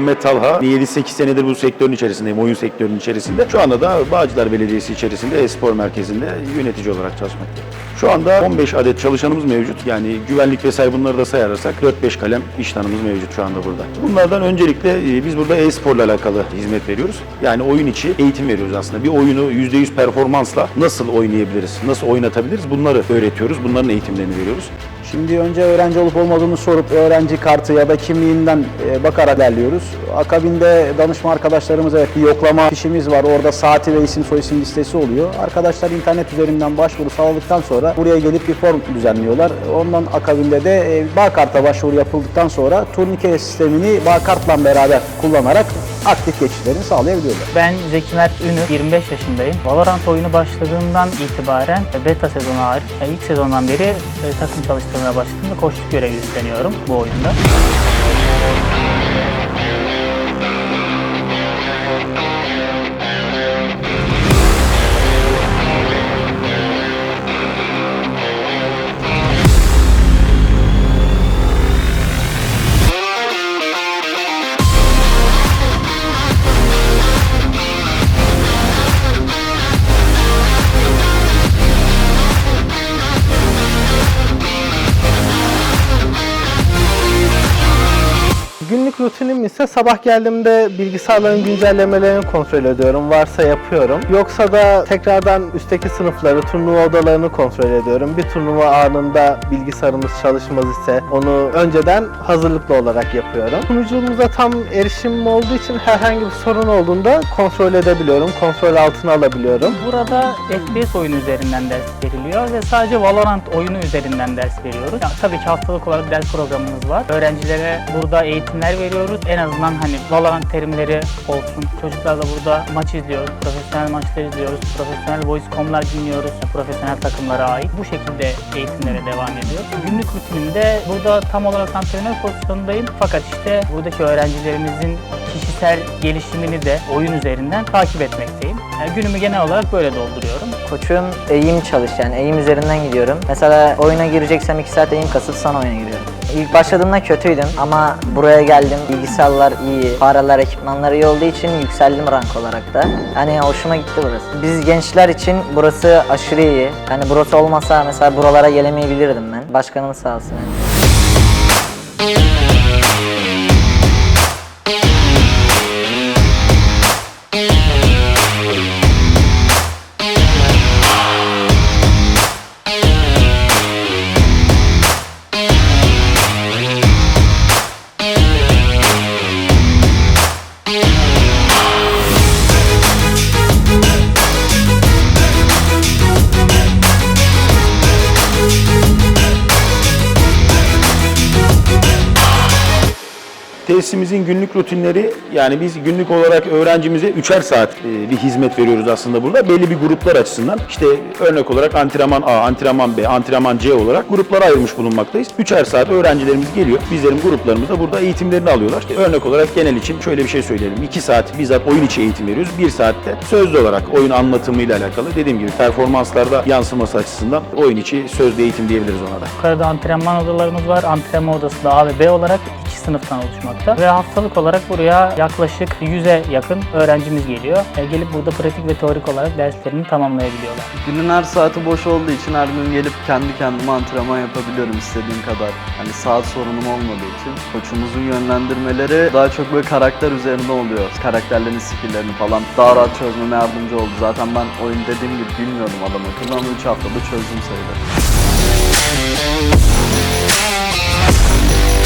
Muhammed Talha. 7-8 senedir bu sektörün içerisindeyim, oyun sektörünün içerisinde. Şu anda da Bağcılar Belediyesi içerisinde e-spor merkezinde yönetici olarak çalışmaktayım. Şu anda 15 adet çalışanımız mevcut. Yani güvenlik vesaire bunları da sayarsak 4-5 kalem iş tanımız mevcut şu anda burada. Bunlardan öncelikle e, biz burada e-sporla alakalı hizmet veriyoruz. Yani oyun içi eğitim veriyoruz aslında. Bir oyunu %100 performansla nasıl oynayabiliriz, nasıl oynatabiliriz bunları öğretiyoruz. Bunların eğitimlerini veriyoruz. Şimdi önce öğrenci olup olmadığını sorup öğrenci kartı ya da kimliğinden e, bakarak ilerliyoruz. Akabinde danışma arkadaşlarımız evet bir yoklama fişimiz var. Orada saati ve isim soyisim listesi oluyor. Arkadaşlar internet üzerinden başvuru sağladıktan sonra buraya gelip bir form düzenliyorlar. Ondan akabinde de e, Bağkart'a başvuru yapıldıktan sonra turnike sistemini Bağkart'la beraber kullanarak aktif geçişlerini sağlayabiliyorlar. Ben Zeki Mert Ünü, 25 yaşındayım. Valorant oyunu başladığından itibaren e, beta sezonu hariç e, ilk sezondan beri e, takım çalıştırmaya başladım ve koçluk görevi üstleniyorum bu oyunda. Günlük rutinim ise sabah geldiğimde bilgisayarların güncellemelerini kontrol ediyorum. Varsa yapıyorum. Yoksa da tekrardan üstteki sınıfları, turnuva odalarını kontrol ediyorum. Bir turnuva anında bilgisayarımız çalışmaz ise onu önceden hazırlıklı olarak yapıyorum. Sunucumuza tam erişimim olduğu için herhangi bir sorun olduğunda kontrol edebiliyorum. Kontrol altına alabiliyorum. Burada FPS oyunu üzerinden ders veriliyor ve sadece Valorant oyunu üzerinden ders veriyoruz. Ya, tabii ki haftalık olarak ders programımız var. Öğrencilere burada eğitimler veriyoruz. En azından hani Valorant terimleri olsun. Çocuklar da burada maç izliyoruz. Profesyonel maçlar izliyoruz. Profesyonel voice.com'lar dinliyoruz. Profesyonel takımlara ait. Bu şekilde eğitimlere devam ediyor. Günlük rutinimde burada tam olarak antrenör pozisyonundayım. Fakat işte buradaki öğrencilerimizin kişisel gelişimini de oyun üzerinden takip etmekteyim. Günümü genel olarak böyle dolduruyorum. Koçum eğim çalış yani eğim üzerinden gidiyorum. Mesela oyuna gireceksem 2 saat eğim kasıp sonra oyuna giriyorum. İlk başladığımda kötüydüm ama buraya geldim. Bilgisayarlar iyi, fareler, ekipmanlar iyi olduğu için yükseldim rank olarak da. Yani hoşuma gitti burası. Biz gençler için burası aşırı iyi. Yani burası olmasa mesela buralara gelemeyebilirdim ben. Başkanımız sağ olsun. yani. Tesisimizin günlük rutinleri yani biz günlük olarak öğrencimize üçer saat e, bir hizmet veriyoruz aslında burada. Belli bir gruplar açısından işte örnek olarak antrenman A, antrenman B, antrenman C olarak gruplara ayırmış bulunmaktayız. Üçer saat öğrencilerimiz geliyor. Bizlerin gruplarımızda burada eğitimlerini alıyorlar. İşte örnek olarak genel için şöyle bir şey söyleyelim. 2 saat bizzat oyun içi eğitim veriyoruz. 1 saatte sözlü olarak oyun anlatımıyla alakalı dediğim gibi performanslarda yansıması açısından oyun içi sözlü eğitim diyebiliriz ona da. Yukarıda antrenman odalarımız var. Antrenman odası da A ve B olarak sınıftan oluşmakta. Ve haftalık olarak buraya yaklaşık 100'e yakın öğrencimiz geliyor. E, gelip burada pratik ve teorik olarak derslerini tamamlayabiliyorlar. Günün her saati boş olduğu için her gün gelip kendi kendime antrenman yapabiliyorum istediğim kadar. Hani saat sorunum olmadığı için. Koçumuzun yönlendirmeleri daha çok böyle karakter üzerine oluyor. Karakterlerin skilllerini falan daha rahat çözmeme yardımcı oldu. Zaten ben oyun dediğim gibi bilmiyordum adam akıllı ama 3 haftada çözdüm sayılır.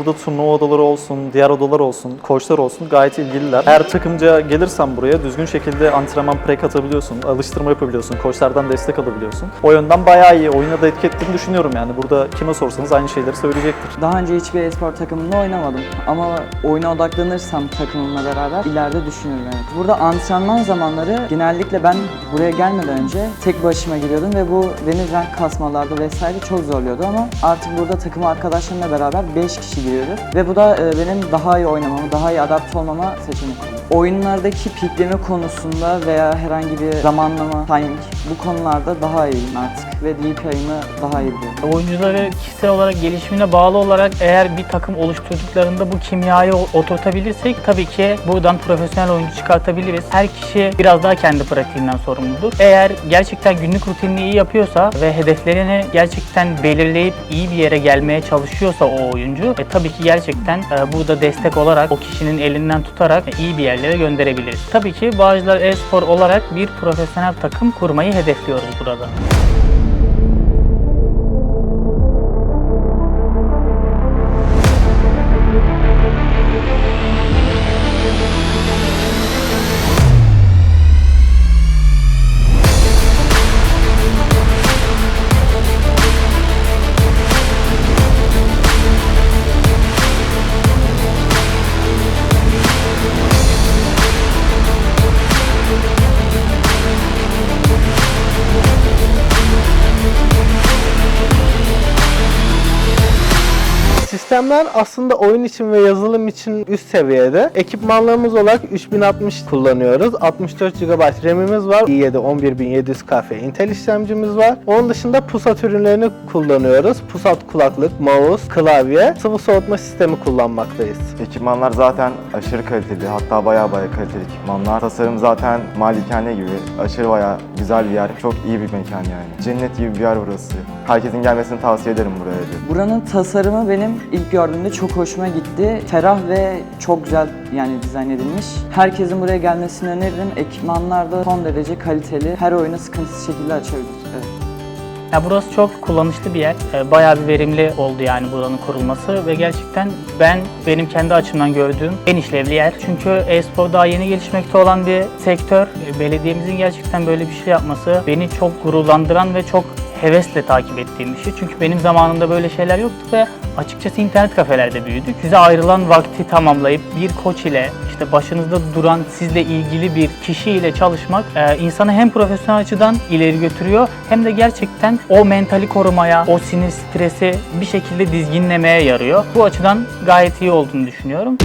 Burada turnuva odaları olsun, diğer odalar olsun, koçlar olsun gayet ilgililer. Eğer takımca gelirsen buraya düzgün şekilde antrenman prek atabiliyorsun, alıştırma yapabiliyorsun, koçlardan destek alabiliyorsun. O yönden bayağı iyi, oyuna da etki ettiğini düşünüyorum yani. Burada kime sorsanız aynı şeyleri söyleyecektir. Daha önce hiçbir e-spor takımında oynamadım ama oyuna odaklanırsam takımımla beraber ileride düşünürüm evet. Burada antrenman zamanları genellikle ben buraya gelmeden önce tek başıma giriyordum ve bu beni rank kasmalarda vesaire çok zorluyordu ama artık burada takım arkadaşlarımla beraber 5 kişi giriyoruz ve bu da e, benim daha iyi oynamamı, daha iyi adapte olmama seçenek oluyor. Oyunlardaki pikleme konusunda veya herhangi bir zamanlama, timing bu konularda daha iyiyim artık ve DPI'mi daha iyi biliyorum. Oyuncuları kişisel olarak gelişimine bağlı olarak eğer bir takım oluşturduklarında bu kimyayı oturtabilirsek tabii ki buradan profesyonel oyuncu çıkartabiliriz. Her kişi biraz daha kendi pratiğinden sorumludur. Eğer gerçekten günlük rutinini iyi yapıyorsa ve hedeflerini gerçekten belirleyip iyi bir yere gelmeye çalışıyorsa o oyuncu e, tabii ki gerçekten e, burada destek olarak o kişinin elinden tutarak e, iyi bir yerlere gönderebiliriz. Tabii ki Bağcılar e-spor olarak bir profesyonel takım kurmayı hedefliyoruz burada. Sistemler aslında oyun için ve yazılım için üst seviyede. Ekipmanlarımız olarak 3060 kullanıyoruz. 64 GB RAM'imiz var. i7 11700KF Intel işlemcimiz var. Onun dışında pusat ürünlerini kullanıyoruz. Pusat kulaklık, mouse, klavye, sıvı soğutma sistemi kullanmaktayız. Ekipmanlar zaten aşırı kaliteli, hatta baya baya kaliteli ekipmanlar. Tasarım zaten malikane gibi, aşırı baya güzel bir yer, çok iyi bir mekan yani. Cennet gibi bir yer burası. Herkesin gelmesini tavsiye ederim buraya. Buranın tasarımı benim ilk gördüğümde çok hoşuma gitti. Ferah ve çok güzel yani dizayn edilmiş. Herkesin buraya gelmesini öneririm. Ekipmanlar da son derece kaliteli. Her oyunu sıkıntısız şekilde açabilir. Evet. Ya burası çok kullanışlı bir yer. Ee, Bayağı bir verimli oldu yani buranın kurulması ve gerçekten ben benim kendi açımdan gördüğüm en işlevli yer. Çünkü e-spor daha yeni gelişmekte olan bir sektör. Ee, Belediyemizin gerçekten böyle bir şey yapması beni çok gururlandıran ve çok hevesle takip ettiğim bir şey. Çünkü benim zamanımda böyle şeyler yoktu ve açıkçası internet kafelerde büyüdük. Size ayrılan vakti tamamlayıp bir koç ile işte başınızda duran sizle ilgili bir kişi ile çalışmak e, insanı hem profesyonel açıdan ileri götürüyor hem de gerçekten o mentali korumaya, o sinir stresi bir şekilde dizginlemeye yarıyor. Bu açıdan gayet iyi olduğunu düşünüyorum.